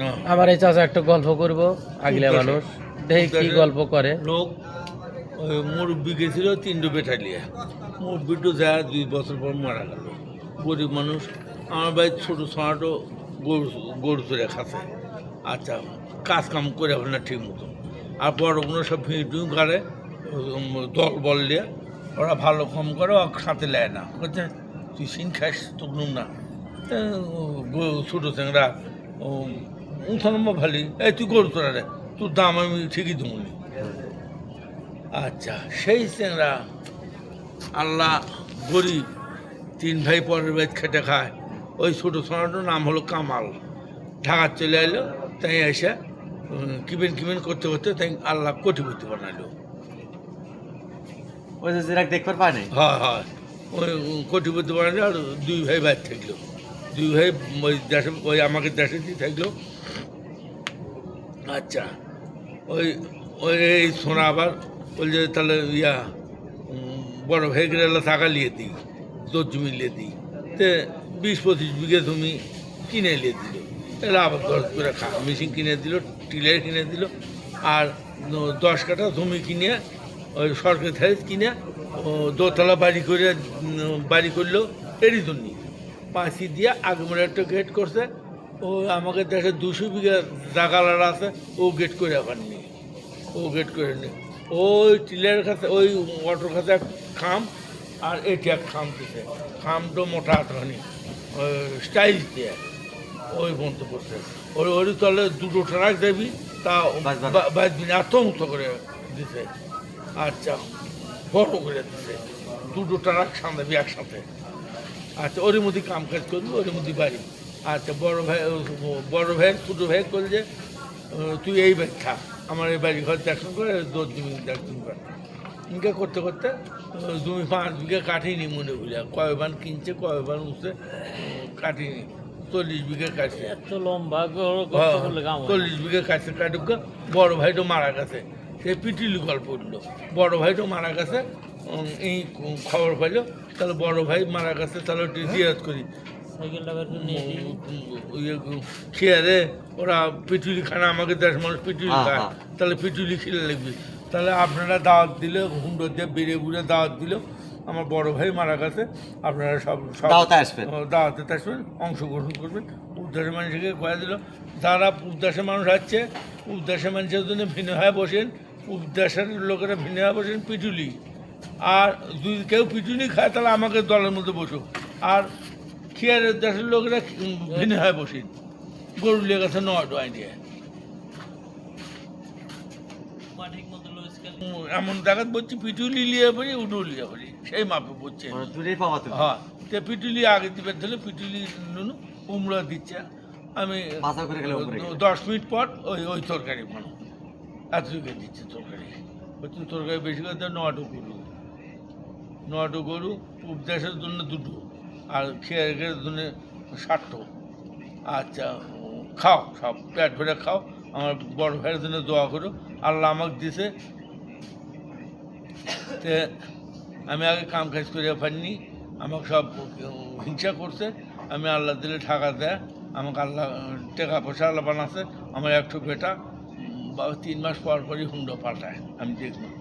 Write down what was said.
না। আমার এই চাচা একটা গল্প করব আগলে মানুষ। দেখি কি গল্প করে। লোক মুরব্বী গেছিল তিনটে বেটালিয়া মুরব্বিটো যা দুই বছর পর মারা গেল। গরিব মানুষ। আমার বাড়ির ছোটো ছোটো গরু গরু চড়ে খাচ্ছে। আচ্ছা কাজ কাম করে হবে না ঠিক মতো আর বড়গুলো সব ভিড় টিউ করে দল বল দিয়ে ওরা ভালো কম করে ও সাথে নেয় না। বলছে তুই সিন খাস তুকনুম না। ছোটো ও, চ্যাংরা উঠানো ভালি এই তুই গরু তোরা রে তোর দাম আমি ঠিকই দেবনি আচ্ছা সেই চ্যাংরা আল্লাহ গরিব তিন ভাই পরের বাড়ি খেটে খায়। ওই ছোটো সোনাটার নাম হলো কামাল। ঢাকা চলে এলো তাই এসে কিবেন কিবেন করতে করতে তাই আল্লাহ কোটিপতি বানালো ওই যে দেখবার পায় নাই? হয় হয়। ওই কোটিপতি বানালো আর দুই ভাই বাইর থাকল। দুই ভাই ওই দেশে ওই আমাকে দেশে দিয়ে থাকল। আচ্ছা। ওই ওই, এই সোনা আবার, বলছে তাহলে ইয়া বড় ভাই গেলে টাকা নিয়ে দিই তোর জমি নিয়ে দিই। তে বিশ পঁচিশ বিঘে জমি কিনে নিয়ে দিল। তাহলে আবার দশ করে খা, মেশিন কিনে দিল, টিলার কিনে দিল, আর দশ কাঠা জমি কিনে, ওই সরকারি থারিজ কিনে, ও দোতলা বাড়ি করে বাড়ি করল, এরই জন্যই পাঁচি দিয়ে আগমনে একটা গেট করছে ও আমাকে দেশে দুশো বিঘা জাগালার আছে ও গেট করে পাননি ও গেট করে নি ওই টিলের কাছে ওই অটোর কাছে এক খাম আর এটি এক খাম দিছে। খামটা মোটা হাতখানি স্টাইল দিয়ে ওই বন্ধ করছে। ওই ওর তলে দুটো ট্রাক দেবি তা বাজবে না। বা- বাজবি না এত মতো করে দিছে। আচ্ছা বড় করে দিছে। দুটো ট্রাক সামনে একসাথে। আচ্ছা ওর মধ্যে কাম কাজ করবি ওর মধ্যে বাড়ি। আচ্ছা বড় ভাই বড় ভাই ছোটো ভাই করলে তুই এই বাড়ি থাক। আমার এই বাড়ি ঘর দেখুন করে দোর জমি দেখুন করে। ইনকা করতে করতে জমি পাঁচ বিঘা কাটিনি মনে ভুলিয়া কয়বার কিনছে কয়বার উঠছে কাটিনি চল্লিশ বিঘা কাটছে এত লম্বা হয়। চল্লিশ বিঘা কাটছে কাটুক বড় ভাইটো মারা গেছে। সে পিটিলি গল্প উঠল বড় ভাইটো মারা গেছে। এই খবর পাইলো। তাহলে বড় ভাই মারা গেছে তাহলে একটু জিয়াত করি। দিই। ইয়ে ওরা পিটুলি খানা আমাকে দেশ মানুষ পিটুলি খায়। তাহলে পিটুলি খেলে লাগবে তাহলে আপনারা দাওয়াত দিলে হুন্ডো দিয়ে বেড়ে বুড়ে দাওয়াত দিল আমার বড় ভাই মারা গেছে আপনারা সব সব দাওয়াতে আসবেন। দাওয়াতে আসবেন অংশগ্রহণ করবেন উদ্দেশ্যে মানুষকে কয়ে দিল যারা উদ্দেশ্যে মানুষ আসছে উদ্দেশ্যে মানুষের জন্য ভিন্ন হয়ে বসেন উদ্দেশ্যের লোকেরা ভিন্ন হয়ে বসেন পিটুলি আর যদি কেউ পিটুলি খায় তাহলে আমাকে দলের মধ্যে বসুক আর খেয়ারের দেশের লোকেরা ভিন্ন হয়ে বসেন গরু লেগে গেছে নয় ডয় দিয়ে। এমন জায়গায় বলছি পিটুলি লিয়ে পড়ি উডু লিয়ে পড়ি। সেই মাপে পড়ছে মানে হ্যাঁ তে পিটুলি আগে দিবে ধরলে পিটুলি নুনু উমরা দিচ্ছে। আমি। দশ মিনিট পর ওই ওই তরকারি বানো এতটুকু দিচ্ছে তরকারি। তো তরকারি বেশি করে নটো গরু। নটো গরু উপদেশের জন্য দুটো। আর খেয়ারের দুনে ষাটটো আচ্ছা খাও, সব পেট ভরে খাও, আমার বড় ভাইয়ের জন্য দোয়া করো, আল্লাহ আমাকে দিছে তে আমি আগে কাম কাজ করে পারিনি, আমাকে সব হিংসা করছে, আমি আল্লাহ দিলে টাকা দেয়, আমাকে আল্লাহ, টাকা পয়সা আল্লাহ বানাচ্ছে, আমার একটু বেটা তিন মাস পর পরই হুন্ডো পাল্টায়, আমি দেখলাম।